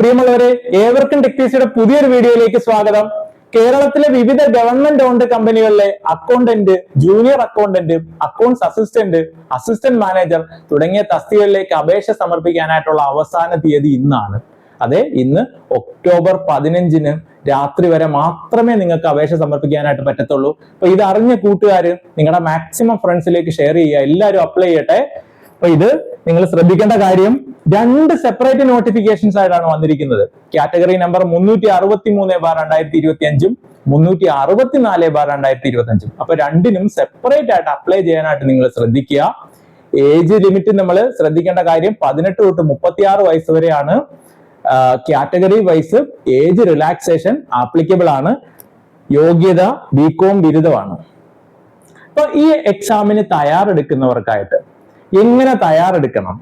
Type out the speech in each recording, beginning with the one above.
പ്രിയമുള്ളവരെ ഏവർക്കും ടെക്നീസിയുടെ പുതിയൊരു വീഡിയോയിലേക്ക് സ്വാഗതം. കേരളത്തിലെ വിവിധ government owned കമ്പനികളിലെ accountant junior accountant accounts assistant assistant manager തുടങ്ങിയ തസ്തികകളിലേക്ക് അപേക്ഷ സമർപ്പിക്കാനായിട്ടുള്ള അവസാന തീയതി ഇന്നാണ്. അതെ ഇന്ന് ഒക്ടോബർ പതിനഞ്ചിന് രാത്രി വരെ മാത്രമേ നിങ്ങൾക്ക് അപേക്ഷ സമർപ്പിക്കാനായിട്ട് പറ്റത്തുള്ളൂ. അപ്പൊ ഇത് അറിഞ്ഞ കൂട്ടുകാർ നിങ്ങളുടെ മാക്സിമം ഫ്രണ്ട്സിലേക്ക് ഷെയർ ചെയ്യുക. എല്ലാവരും അപ്ലൈ ചെയ്യട്ടെ. അപ്പൊ ഇത് നിങ്ങൾ ശ്രദ്ധിക്കേണ്ട കാര്യം രണ്ട് സെപ്പറേറ്റ് നോട്ടിഫിക്കേഷൻസ് ആയിട്ടാണ് വന്നിരിക്കുന്നത്. കാറ്റഗറി നമ്പർ മുന്നൂറ്റി അറുപത്തി മൂന്ന് ബാർ രണ്ടായിരത്തി ഇരുപത്തി അഞ്ചും മുന്നൂറ്റി അറുപത്തിനാല് ബാർ രണ്ടായിരത്തി ഇരുപത്തി അഞ്ചും അപ്പൊ രണ്ടിനും സെപ്പറേറ്റ് ആയിട്ട് അപ്ലൈ ചെയ്യാനായിട്ട് നിങ്ങൾ ശ്രദ്ധിക്കുക. ഏജ് ലിമിറ്റ് നമ്മൾ ശ്രദ്ധിക്കേണ്ട കാര്യം പതിനെട്ട് തൊട്ട് മുപ്പത്തി ആറ് വയസ്സ് വരെയാണ്. Category wise age relaxation applicable ആണ്. യോഗ്യത ബികോം ബിരുദമാണ്. അപ്പൊ ഈ എക്സാമിന് തയ്യാറെടുക്കുന്നവർക്കായിട്ട് എങ്ങനെ തയ്യാറെടുക്കണം?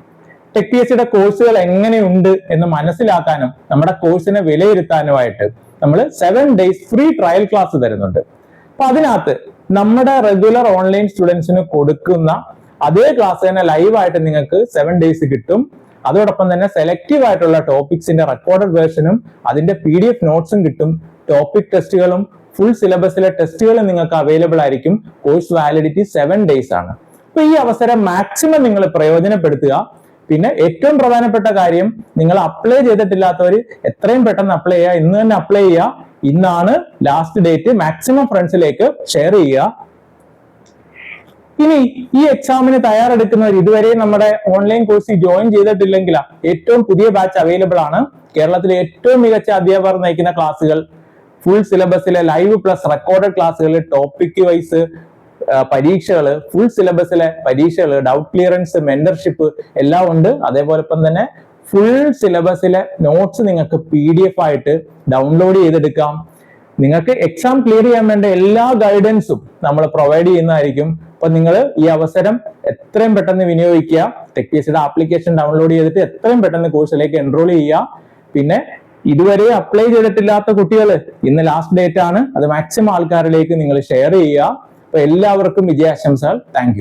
ടെക് പി എസ് സിയുടെ കോഴ്സുകൾ എങ്ങനെയുണ്ട് എന്ന് മനസ്സിലാക്കാനും നമ്മുടെ കോഴ്സിനെ വിലയിരുത്താനുമായിട്ട് നമ്മൾ seven days free trial class തരുന്നുണ്ട്. അപ്പൊ അതിനകത്ത് നമ്മുടെ റെഗുലർ ഓൺലൈൻ സ്റ്റുഡൻസിന് കൊടുക്കുന്ന അതേ ക്ലാസ് തന്നെ ലൈവായിട്ട് നിങ്ങൾക്ക് സെവൻ ഡേയ്സ് കിട്ടും. അതോടൊപ്പം തന്നെ സെലക്റ്റീവ് ആയിട്ടുള്ള ടോപ്പിക്സിന്റെ റെക്കോർഡഡ് വേർഷനും അതിന്റെ പി ഡി എഫ് നോട്ട്സും കിട്ടും. ടോപ്പിക് ടെസ്റ്റുകളും ഫുൾ സിലബസിലെ ടെസ്റ്റുകളും നിങ്ങൾക്ക് അവൈലബിൾ ആയിരിക്കും. കോഴ്സ് വാലിഡിറ്റി സെവൻ ഡേയ്സ് ആണ്. അപ്പൊ ഈ അവസരം മാക്സിമം നിങ്ങൾ പ്രയോജനപ്പെടുത്തുക. പിന്നെ ഏറ്റവും പ്രധാനപ്പെട്ട കാര്യം നിങ്ങൾ അപ്ലൈ ചെയ്തിട്ടില്ലാത്തവർ എത്രയും പെട്ടെന്ന് അപ്ലൈ ചെയ്യുക. ഇന്ന് തന്നെ അപ്ലൈ ചെയ്യുക. ഇന്നാണ് ലാസ്റ്റ് ഡേറ്റ് മാക്സിമം ഫ്രണ്ട്സിലേക്ക് ഷെയർ ചെയ്യുക. ഇനി ഈ എക്സാമിന് തയ്യാറെടുക്കുന്നവർ ഇതുവരെ നമ്മുടെ ഓൺലൈൻ കോഴ്സിൽ ജോയിൻ ചെയ്തിട്ടില്ലെങ്കിൽ ഏറ്റവും പുതിയ ബാച്ച് അവൈലബിൾ ആണ്. കേരളത്തിലെ ഏറ്റവും മികച്ച അധ്യാപകർ നയിക്കുന്ന ക്ലാസ്സുകൾ ഫുൾ സിലബസിലെ ലൈവ് പ്ലസ് റെക്കോർഡഡ് ക്ലാസ്സുകൾ ടോപ്പിക് വൈസ് പരീക്ഷകൾ ഫുൾ സിലബസിലെ പരീക്ഷകൾ ഡൗട്ട് ക്ലിയറൻസ് മെന്റർഷിപ്പ് എല്ലാം ഉണ്ട്. അതേപോലെ തന്നെ ഫുൾ സിലബസിലെ നോട്ട്സ് നിങ്ങൾക്ക് പി ഡി എഫ് ആയിട്ട് ഡൗൺലോഡ് ചെയ്തെടുക്കാം. നിങ്ങൾക്ക് എക്സാം ക്ലിയർ ചെയ്യാൻ വേണ്ട എല്ലാ ഗൈഡൻസും നമ്മൾ പ്രൊവൈഡ് ചെയ്യുന്നതായിരിക്കും. അപ്പൊ നിങ്ങൾ ഈ അവസരം എത്രയും പെട്ടെന്ന് വിനിയോഗിക്കുക. ടെക് പി ആപ്ലിക്കേഷൻ ഡൗൺലോഡ് ചെയ്തിട്ട് എത്രയും പെട്ടെന്ന് കോഴ്സിലേക്ക് എൻറോൾ ചെയ്യുക. പിന്നെ ഇതുവരെ അപ്ലൈ ചെയ്തിട്ടില്ലാത്ത കുട്ടികൾ ഇന്ന് ലാസ്റ്റ് ഡേറ്റ് ആണ്. അത് മാക്സിമം ആൾക്കാരിലേക്ക് നിങ്ങൾ ഷെയർ ചെയ്യുക. അപ്പൊ എല്ലാവർക്കും വിജയാശംസകൾ. താങ്ക്